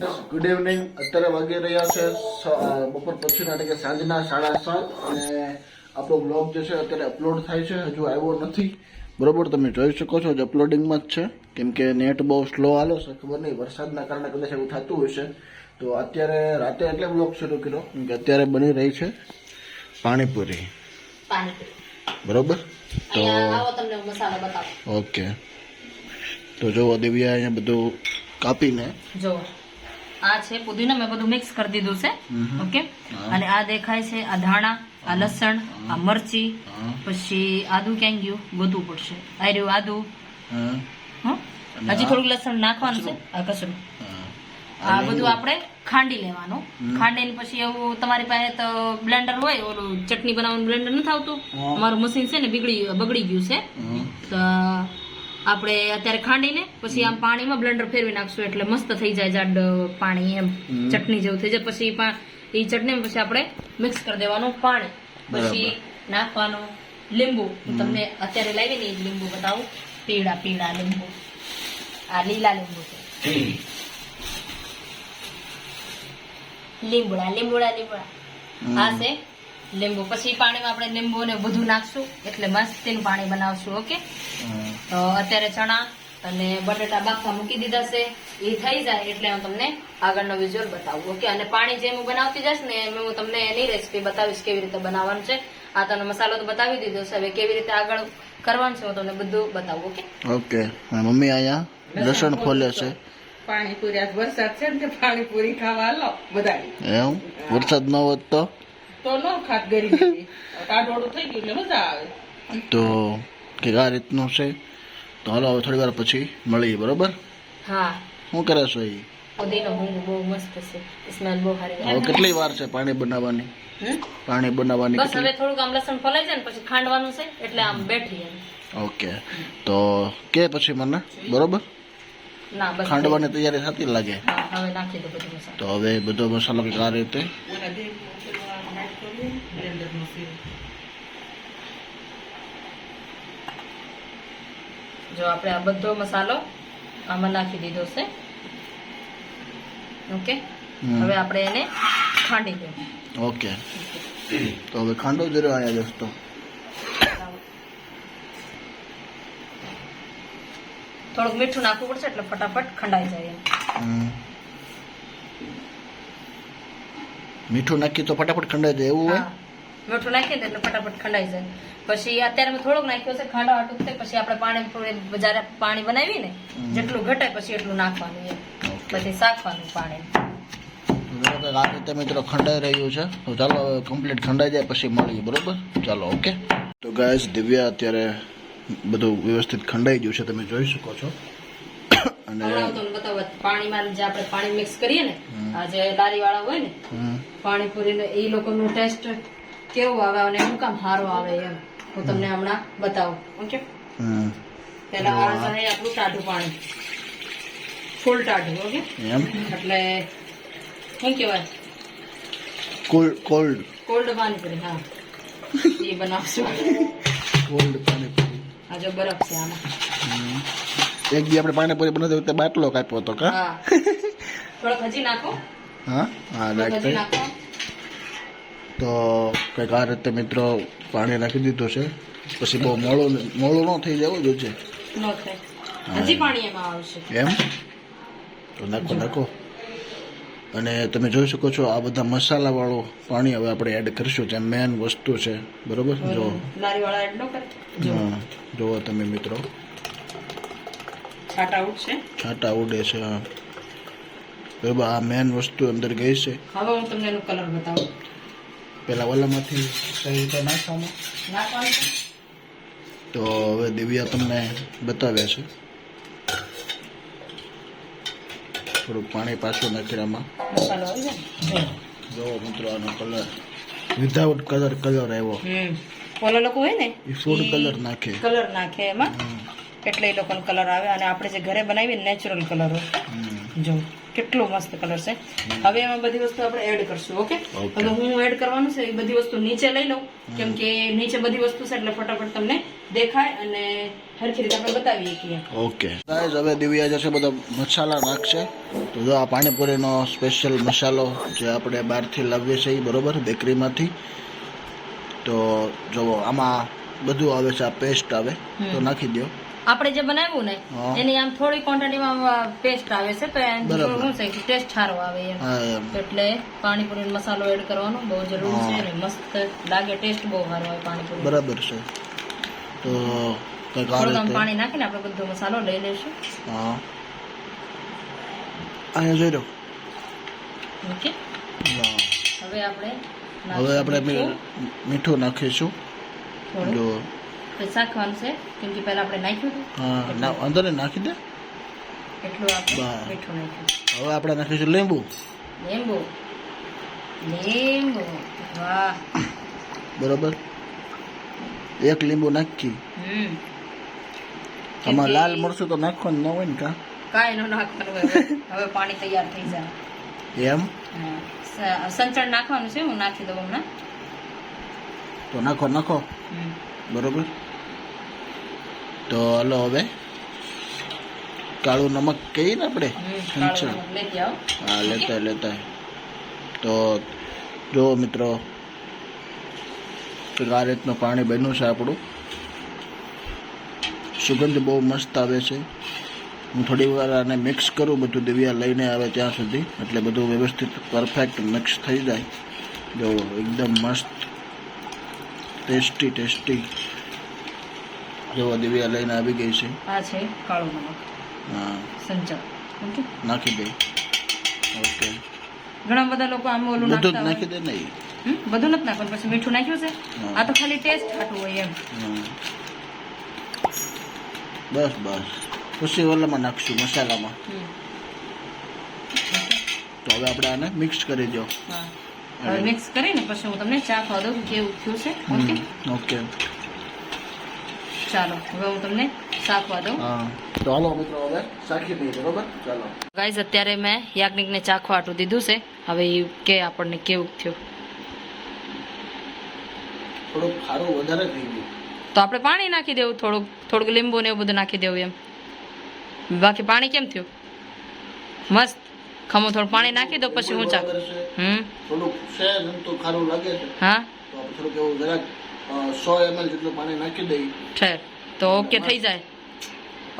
Good evening અત્યારે વાગી રહ્યા છે બપોર પછીના એટલે કે સાંજના સાડા સાત અને આપણો બ્લોગ જે છે અત્યારે અપલોડ થાય છે. હજુ આવ્યો નથી. બરોબર તમે જોઈ શકો છો જ અપલોડિંગમાં જ છે. કેમ કે નેટ બહુ સ્લો આવ્યો છે. ખબર નહીં વરસાદના કારણે કદાચ એવું થતું હશે તો અત્યારે રાતે એટલે બ્લોગ શરૂ કર્યો. કેમ કે અત્યારે બની રહી છે પાણીપુરી. બરોબર? તો ઓકે. તો જો દિવ્યા અહીંયા બધું કાપીને જો આ છે પુદીનો મેં બધું મિક્સ કરી દીધું છે. ઓકે? અને આ દેખાય છે આ ધાણા આ લસણ આ મરચી પછી આદુ ક્યાં ગયું? ગોતવું પડશે. આ રહ્યું આદુ. હા. હજી થોડુંક લસણ નાખવાનું છે. આ કચરું આ બધું આપણે ખાંડી લેવાનું. ખાંડીને પછી એવું તમારી પાસે તો બ્લેન્ડર હોય ઓલું ચટણી બનાવવાનું બ્લેન્ડર નથી આવતું. અમારું મશીન છે ને બીગડી બગડી ગયું છે. તો આપણે અત્યારે ખાંડીને પછી આમ પાણીમાં બ્લેન્ડર ફેરવી નાખશું એટલે મસ્ત થઈ જાય જાડ પાણી એમ ચટણી જેવું થઈ જાય. પછી એ ચટણી પછી આપણે મિક્સ કરી દેવાનું પાણી. પછી નાખવાનું લીંબુ. હું તમને અત્યારે લાવીને એ લીંબુ બતાવું. પીળા પીળા લીંબુ. આ લીલા લીંબુ છે. લીંબુડા લીંબુડા લીંબુડા. આ છે લીંબુ. પછી પાણીમાં આપણે લીંબુ ને બધું નાખશું એટલે મસ્તીનું પાણી બનાવશું ઓકે? અત્યારે ચણા અને બટેટા બાફા મૂકી દીધા છે. એ થઈ જાય એટલે હું તમને આગળનો વિઝ્યુઅલ બતાવું. ઓકે અને પાણી જેમ હું બનાવતી જઈશ ને એમ હું તમને એની રેસીપી બતાવીશ કેવી રીતે બનાવવાનું છે. આ તમને મસાલો તો બતાવી દીધો છે. હવે કેવી રીતે આગળ કરવાનું છે હું તમને બધું બતાવું ઓકે ઓકે મમ્મી અહીંયા લસણ ખોલે છે. પાણીપુરી આજ વરસાદ છે ને પાણીપુરી ખાવા લો બધા એમ? વરસાદ ન હોત તો? તો ન ખાત ગરી કાઢોડું થઈ ગયું એટલે મજા આવે. તો કે આ રીતનું છે. તો હાલો હવે થોડી વાર પછી મળીએ બરોબર? હા. શું કરે છો એ પુદીનો ભૂંગું બહુ મસ્ત છે. સ્મેલ બહુ સારી હવે કેટલી વાર છે પાણી બનાવવાની? પાણી બનાવવાની બસ હવે થોડુંક આમ લસણ ફલાઈ જાય ને પછી ખાંડવાનું છે એટલે આમ બેઠી ઓકે. તો કે પછી મને? બરોબર? ખાંડવાની તૈયારી થતી લાગે. હા હવે નાખી દો બધું મસાલો. તો હવે બધો મસાલો આ રીતે ઓલા બે પેલું નાખ કરી બ્લેન્ડરમાં ફેરવી. જો આપણે આ બધો મસાલો આમાં નાખી દીધો છે. ઓકે. હવે આપણે એને ખાંડી દઉં ઓકે. તો હવે ખાંડો જ રહ્યો દોસ્તો થોડુંક મીઠું નાખવું પડશે એટલે ફટાફટ ખંડાઈ જાય મીઠું નાખી તો ફટાફટ ખંડાઈ જાય એવું હોય. મીઠું નાખીએ ને એટલે ફટાફટ ખંડાઈ જાય. પછી અત્યારે મેં થોડુંક નાખ્યો છે ખાંડા હાટું થાય પછી આપણે પાણી જ્યારે પાણી બનાવી ને જેટલું ઘટે પછી એટલું નાખવાનું પછી શાકવાનું પાણી. બરોબર તમે મિત્રો ખંડાઈ રહ્યું છે. તો ચાલો કમ્પ્લીટ ખંડાઈ જાય પછી મળીએ બરોબર? ચાલો ઓકે. તો ગાય દિવ્યા અત્યારે બધું વ્યવસ્થિત ખંડાઈ ગયું છે તમે જોઈ શકો છો. અને પાણીમાં જે આપણે પાણી મિક્સ કરીએ ને આ જે લારી વાળા હોય ને પાણીપુરી એ લોકોનું ટેસ્ટ કેવું આવે અને શું કામ સારો આવે એમ. હું તમને હમણાં બતાવું. ઓકે? પેલા આ છે આપણું ટાઢું પાણી. ફૂલ ટાઢું ઓકે? એટલે શું કહેવાય? Cold cold. કોલ્ડ પાણીપુરી હા. એ બનાવશું. કોલ્ડ પાણીપુરી. આ જો બરફ છે આમાં. એક દી આપણે પાણીપુરી બનાવતી વખતે બાટલો કાપ્યો હતો કા? હા. થોડોક હજી નાખો. હા? હા નાખો. તો કંઈક આ રીતે મિત્રો પાણી નાખી દીધું છે. પછી બહુ મોળું મોળું ન થઈ જવું જોઈએ હજી પાણી એમાં આવશે. એમ? તો નાખો નાખો. અને તમે જોઈ શકો છો આ બધા મસાલાવાળું પાણી હવે આપણે એડ કરીશું. જે મેન વસ્તુ છે. બરોબર? જો. જુઓ તમે મિત્રો. છાંટા ઉડે છે બરોબર? આ મેન વસ્તુ અંદર ગઈ છે. હવે હું તમને એનો કલર બતાવું. પેલા ઓલામાંથી કઈ રીતે નાખવામાં? નાખવાનું તો હવે દિવ્યા તમને બતાવે છે. થોડુંક પાણી પાછું આવી જોવો મિત્રો આનો કલર વિધાઉટ કલર કલર આવ્યો. હમ. ઓલા લોકો હોય ને એ ફૂડ કલર નાખે. કલર નાખે એમાં. એટલે એ લોકોનો કલર આવે. અને આપણે જે ઘરે બનાવીએ નેચરલ કલર હોય. જો. કેટલો મસ્ત કલર છે. હવે એમાં બધી વસ્તુ આપણે એડ કરશું ઓકે. હવે હું એડ કરવાનું છે એ બધી વસ્તુ નીચે લઈ લઉં. કેમ કે નીચે બધી વસ્તુ છે એટલે ફટાફટ તમને દેખાય અને હરખી રીતે આપણે બતાવીએ કે ઓકે ગાઈઝ હવે દિવ્યા જશે બધા મસાલા નાખશે. તો જો આ પાણીપુરીનો સ્પેશિયલ મસાલો જે આપણે બહારથી લાવીએ છીએ બરોબર બેકરીમાંથી. તો જો આમાં બધું આવે છે આ પેસ્ટ આવે. તો નાખી દો આપણે જે બનાવ્યું ને એની આમ થોડી ક્વોન્ટિટીમાં પેસ્ટ આવે છે તો શું છે ટેસ્ટ સારો આવે એમ. એટલે પાણીપુરી મસાલો એડ કરવાનો બહુ જરૂરી છે ને મસ્ત લાગે ટેસ્ટ બહુ સારો આવે પાણીપુરી. બરાબર છે. તો પાણી નાખીને આપણે બધો મસાલો લઈ લઈશું. હા. અહીંયા જોઈ લો. ઓકે. હવે આપણે હવે આપણે મીઠું નાખીશું. થોડું પછી શાકવાનું છે? કેમ કે પહેલા આપણે નાખ્યું હતું. હા અંદર નાખી દે. એટલું આપણે મીઠું નાખ્યું. હવે આપણે નાખીશું લીંબુ. લીંબુ. લીંબુ. વાહ. બરોબર. એક લીંબુ નાખી. હમ. આમાં લાલ મરચું તો નાખવાનું ન હોય ને કા? કાંઈ ન નાખવાનું હોય હવે પાણી તૈયાર થઈ જાય. એમ. સંચળ નાખવાનું છે હું નાખી દઉં હમણાં. તો નાખો નાખો. બરોબર. તો હલો હવે. કાળું નમક કહીએ ને આપણે? સંચળ. હા લેતા લેતા. તો જો મિત્રો આ રીતનું પાણી બન્યું છે આપણું. સુગંધ બહુ મસ્ત આવે છે. હું થોડી વાર આને મિક્સ કરું બધું દિવ્યા લઈને આવે ત્યાં સુધી. એટલે બધું વ્યવસ્થિત પરફેક્ટ મિક્સ થઈ જાય. જો એકદમ મસ્ત ટેસ્ટી ટેસ્ટી. જો દિવ્યા લઈને આવી ગઈ છે. આ છે કાળો નમક. હા. સંચળ. ઓકે નાખી દે. ઓકે. ઘણા બધા લોકો આમ ઓલું બધું નાખી દે નહીં બધું નથી નાખવાનું પછી મીઠું નાખ્યું છે? આ તો ખાલી ટેસ્ટ ખાટું હોય એમ. બસ બસ. પછી ઓલામાં નાખશું મસાલામાં. તો હવે આપણે આને મિક્સ કરી દો. મિક્સ કરીને પછી હું તમને ચા ખાવા દઉં કેવું થયું છે. ઓકે? ઓકે. ચાલો હવે હું તમને ચાખવા દઉં. હા. તો હાલો મિત્રો હવે શાખી દઈએ બરોબર? ચાલો. ગાઈઝ અત્યારે મેં યાજ્ઞિકને ચાખવા આટું દીધું છે. હવે એ કે આપણને કેવું થયું. થોડુંક ખારું વધારે થઈ ગયું. તો આપણે પાણી નાખી દેવું થોડુંક થોડુંક લીંબુ ને એવું બધું નાખી દેવું એમ. બાકી પાણી કેમ થયું? મસ્ત. ખમો થોડું પાણી નાખી દો પછી હું ચાખ. બરાબર છે. હમ? થોડુંક સહેજ એમ તો ખારું લાગે છે. હા? તો આપણે થોડુંક એવું જરાક સો એમએલ જેટલું પાણી નાખી દઈએ છે. તો ઓકે થઈ જાય.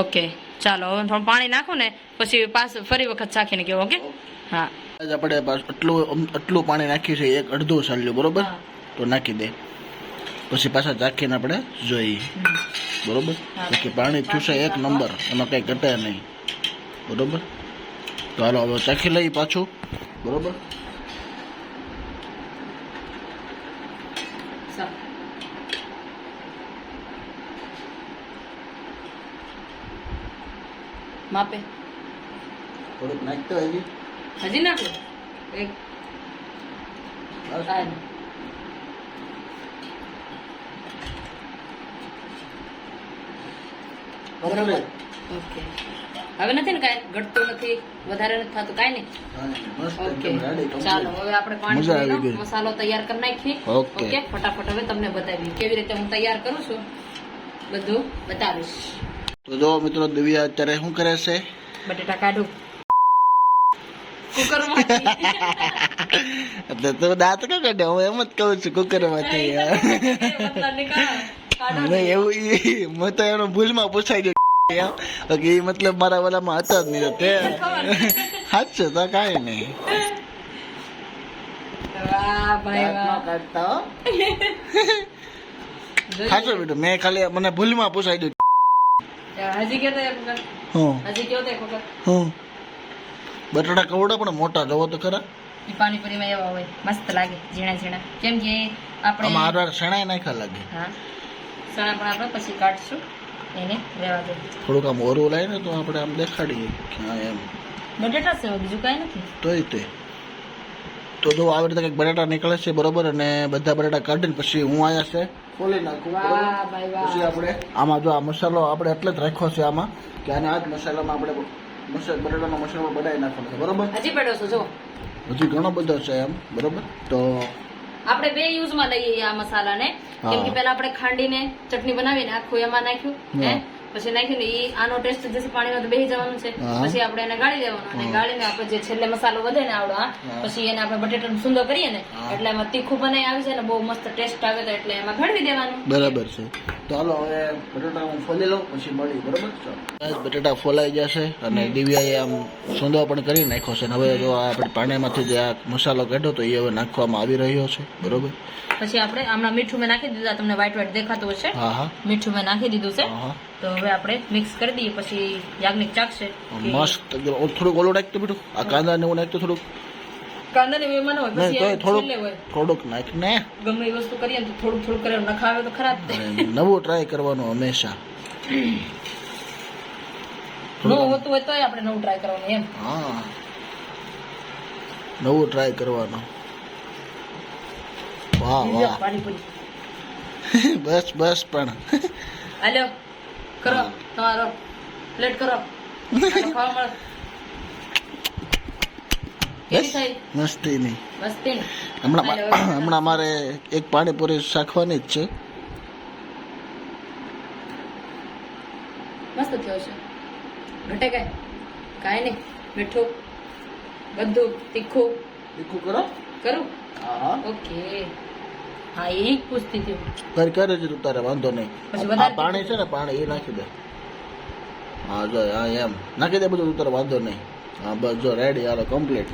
ઓકે. ચાલો હવે થોડું પાણી નાખો ને પછી પાસ ફરી વખત ચાખીને કેવું ઓકે? હા. આજ આપણે આટલું આટલું પાણી નાખ્યું છે એક અડધું સાલ્યું બરોબર. તો નાખી દે. પછી પાછા ચાખીને આપણે જોઈએ બરોબર. બાકી પાણી થયું એક નંબર એમાં કંઈ ઘટે નહીં. બરોબર? તો હાલો હવે ચાખી લઈ પાછું. બરોબર સારું. માપે. થોડુંક નાખતો હજી. હજી નાખો? એક. બરોબર? ઓકે. હવે નથી ને કાંઈ? ઘટતું નથી વધારે નથી થતું કાંઈ નહીં? ઓકે. ચાલો હવે આપણે પાણી. મસાલો તૈયાર કરી નાખીએ. ઓકે. ઓકે? ફટાફટ હવે તમને બતાવી કેવી રીતે હું તૈયાર કરું છું? બધું બતાવીશ. તો જો મિત્રો દિવ્યા અત્યારે શું કરે છે? બટેટા કાઢું. એટલે તું દાંત કે કાઢે હું એમ જ કહું છું કુકરમાંથી. એવું મેં તો એનો ભૂલમાં પૂછાઈ ગયો એમ. મતલબ મારા વાલામાં હતા જ નહીં તો. સાચું તો કાંઈ નહીં. હો. સાચું બેટું મેં ખાલી મને ભૂલમાં પૂછાઈ ગયું હજી કેતો એક વખત. હું. હજી કેવો તો એક વખત. હું. બટાટા કવડા પણ મોટા જોવો તો ખરા. ઈ પાણીપુરીમાં એવા હોય મસ્ત લાગે ઝીણા ઝીણા. કેમ કે આપણે આપણે હારવાર શણાય નાખા લાગે. હા. શણા પણ આપણે પછી કાઢશું એને રહેવા દો. થોડુંક આમ ઓરું લાય ને તો આપણે આમ દેખાડીએ. હા એમ. બટેટા સેવા બીજું કાંઈ નથી. તોય તે. તો જો આવી રીતે કંઈક બટાટા નીકળે છે બરોબર અને બધા બટાટા કાઢીને પછી હું આયા છે ખોલી નાખું પછી આપણે આમાં જો આ મસાલો આપણે એટલે જ રાખ્યો છે આમાં કે આને આ જ મસાલામાં આપણે મસાલા બટેટાનો મસાલો બનાવી નાખવાનો છે બરોબર? હજી પડ્યો છે જો. હજી ઘણો બધો છે એમ બરોબર? તો આપણે બે યુઝમાં લઈએ આ મસાલાને. કેમ કે પહેલા આપણે ખાંડીને ચટણી બનાવીને આખું એમાં નાખ્યું હા. પછી નાખ્યું ને ઈ આનો ટેસ્ટ જશે પાણીમાં તો બેસી જવાનું છે. પછી આપણે એને ગાળી દેવાનું અને. ગાળીને આપણે જે છેલ્લે મસાલો વધે ને આવડો હા હા. પછી એને આપણે બટેટાનું સુંદર કરીએ ને એટલે એમાં તીખું બનાવી આવી જાય ને બહુ મસ્ત ટેસ્ટ આવે તો એટલે એમાં ભેળવી દેવાનું. બરાબર છે. ચાલો હવે બટાટા હું ફોલી લઉં પછી મળી બરાબર? ચાલો. ગાઈસ, ફોલાઈ જશે અને દિવ્યાએ આમ સુંદો પણ કરી નાખ્યો છે. હવે જો આ આપણે પાણીમાંથી જે આ મસાલો કાઢ્યો તો એ હવે નાખવામાં આવી રહ્યો છે બરોબર? પછી આપણે હમણાં મીઠું મેં નાખી દીધું તમને વ્હાઈટ વ્હાઈટ દેખાતું હશે. હા હા. મીઠું મેં નાખી દીધું છે. તો હવે આપણે મિક્સ કરી દઈએ પછી યાજ્ઞિક ચાખશે મસ્ત. થોડુંક ઓલું નાખતું બેટું આ કાંદા ને એવું નાખતો થોડુંક. કાંદા ને એમાં હોય પછી થોડુંક થોડુંક નાખ ને. ગમે એ વસ્તુ કરીએ તો થોડુંક થોડુંક કરે નખાવે તો ખરાબ નવો ટ્રાય કરવાનું હંમેશા. ન હોતું હોય તોય આપણે નવું ટ્રાય કરવાનું એમ. હા. નવું ટ્રાય કરવાનું. વાહ વાહ. બસ બસ પણ. હાલ્યો કરો તમારો પ્લેટ કરો. ખાવા મળે. મસ્તી નહીં હમણાં હમણાં મારે એક પાણીપુરી શાખવાની જ છે. મસ્ત થયો છે. ઘટે કાંઈ કાંઈ નહીં મીઠું બધું તીખું. તીખું કરો. કરું? હા. ઓકે. હા એ પૂછતી હતી. કરે છે તું તારે વાંધો નહીં. આ પાણી છે ને પાણી એ નાખી દે. હા જો હા એમ. નાખી દે બધું તું તારે વાંધો નહીં. હા બસ જો રેડી હાલો કમ્પ્લીટ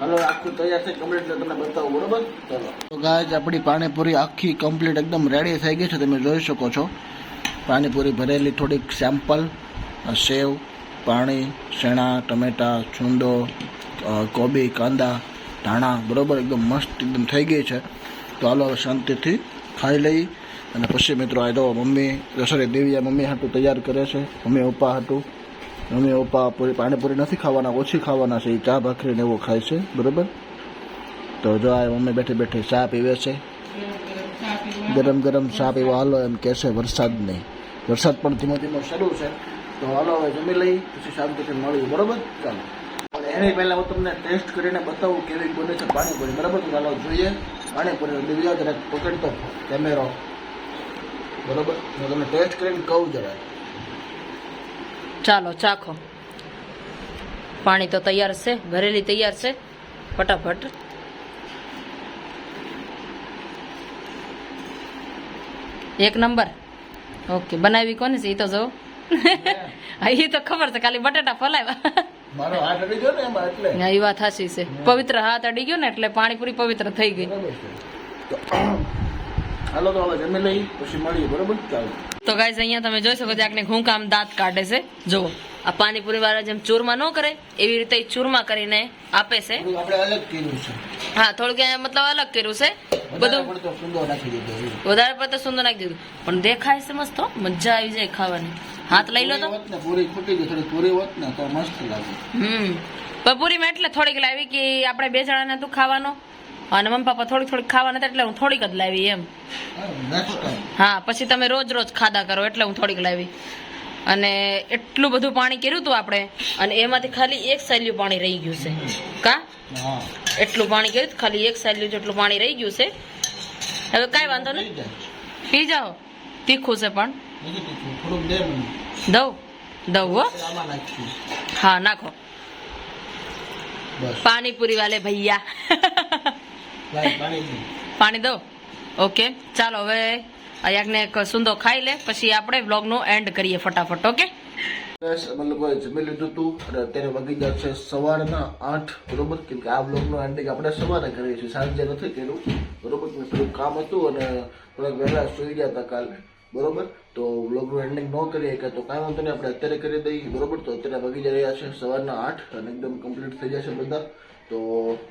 હાલો આખું તૈયાર થઈ કમ્પ્લીટ તમને બતાવું બરોબર? ચાલો. તો ગાય આપણી પાણીપુરી આખી કમ્પ્લીટ એકદમ રેડી થઈ ગઈ છે તમે જોઈ શકો છો. પાણીપુરી ભરેલી થોડીક સેમ્પલ સેવ પાણી શેણા ટમેટા છુંદો કોબી કાંદા ધાણા બરોબર એકદમ મસ્ત એકદમ થઈ ગઈ છે. તો હાલો હવે શાંતિથી ખાઈ લઈ અને પછી મિત્રો આ તો મમ્મી સોરી દેવિયા મમ્મી હાટું તૈયાર કરે છે. મમ્મી પપ્પા હાટું. મમ્મી પપ્પા પૂરી પાણીપુરી નથી ખાવાના, ઓછી ખાવાના છે. એ ચા ભાખરી ને એવું ખાય છે. બરાબર? તો જો આ મમ્મી બેઠી બેઠી ચા પીવે છે. ગરમ ગરમ ચા પીવા હાલો એમ કહેશે વરસાદ નહીં વરસાદ પણ ધીમો ધીમો શરૂ છે. તો હાલો હવે જમી લઈ, પછી શાંતિથી મળીએ. બરાબર? ચાલો. એની પહેલાં હું તમને ટેસ્ટ કરીને બતાવું કેવી બને છે પાણીપુરી. બરાબર? ચાલો જોઈએ. પાણીપુરી બીજા જરાક પકડતો કેમેરો. બરોબર? હું તમને ટેસ્ટ કરીને કહું જરા ચાલો ચાખો. પાણી તો તૈયાર છે ભરેલી તૈયાર છે. ફટાફટ. એક નંબર. ઓકે બનાવી કોની છે? એ તો જો. એ તો ખબર છે ખાલી બટાટા ફલાવ્યા. મારો હાથ અડી ગયો ને એમાં એટલે. ના એ વાત સાચી છે. પવિત્ર હાથ અડી ગયો ને એટલે પાણીપુરી પવિત્ર થઈ ગઈ. તો હાલો તો હવે જમી લઈ પછી મળીએ બરોબર? તો ગાઈસ અહીંયા તમે જોઈ શકો છો આકને હું કામ દાંત કાઢે છે. જુઓ આ પાણીપુરી વાળા જેમ ચૂરમા ન કરે એવી રીતે ચૂરમા કરીને આપે છે. આપણે અલગ કર્યું છે. હા થોડુંક મતલબ અલગ કર્યું છે. બધું. વધારે પડતો સુંદર નાખી દીધું. પણ દેખાય છે મસ્ત મજા આવી જાય ખાવાની. હાથ લઈ લો તો. પૂરી ખૂટી ગઈ થોડી પૂરી હોત ને તો મસ્ત લાગે. હમ. પણ પૂરીમાં એટલે થોડીક લાવી કે આપણે બે જણાને તું ખાવાનો અને મમ્મી પપ્પા થોડીક થોડીક ખાવાના એટલે હું થોડીક જ લાવી એમ. હા પછી તમે રોજ રોજ ખાધા કરો એટલે હું થોડીક લાવી. અને એટલું બધું પાણી કર્યું હતું આપણે અને એમાંથી ખાલી એક સાલ્યું પાણી રહી ગયું છે. કા? એટલું પાણી કર્યું ખાલી એક સાલ્યું જેટલું પાણી રહી ગયું છે. હવે કાંઈ વાંધો નહીં. પી જાઓ. તીખું છે પણ. થોડુંક દે મને દઉં? દઉં હો. હા નાખો. પાણીપુરી વાલે ભૈયા. પાણી દે. ઓકે ચાલો હવે અયાકને એક સુંદો ખાઈ લે પછી આપણે વ્લોગનો એન્ડ કરીએ ફટાફટ ઓકે? લોકોએ જમી લીધું હતું અને અત્યારે વાગી ગયા છે સવારના આઠ બરોબર? કેમ કે આ બ્લોગનું એન્ડિંગ આપણે સવારે કરીએ છીએ સાંજે નથી કર્યું. બરોબર? થોડું કામ હતું અને થોડાક વહેલા સુઈ ગયા હતા કાલે. બરોબર? તો બ્લોગનું એન્ડિંગ ન કરીએ કે તો કાંઈ વાંધો નહીં, આપણે અત્યારે કરી દઈએ, બરોબર? તો અત્યારે વાગી જઈ રહ્યા છે સવારના આઠ અને એકદમ કમ્પ્લીટ થઈ જશે બધા. તો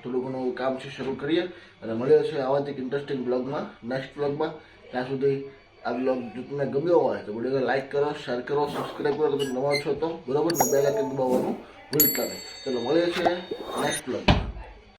થોડું ઘણું કામ છે, શરૂ કરીએ. અને મળ્યો છે આવા જ એક ઇન્ટરેસ્ટિંગ બ્લોગમાં નેક્સ્ટ બ્લોગમાં ત્યાં સુધી આ બ્લોગ જો તમને ગમ્યો હોય તો વિડીયોને લાઈક કરો શેર કરો સબસ્ક્રાઈબ કરો, તમે નવા છો તો, બરોબર? ને બે લાઈક દબાવવાનું ભૂલતા નહીં. ચલો મળીએ છીએ નેક્સ્ટ બ્લોગમાં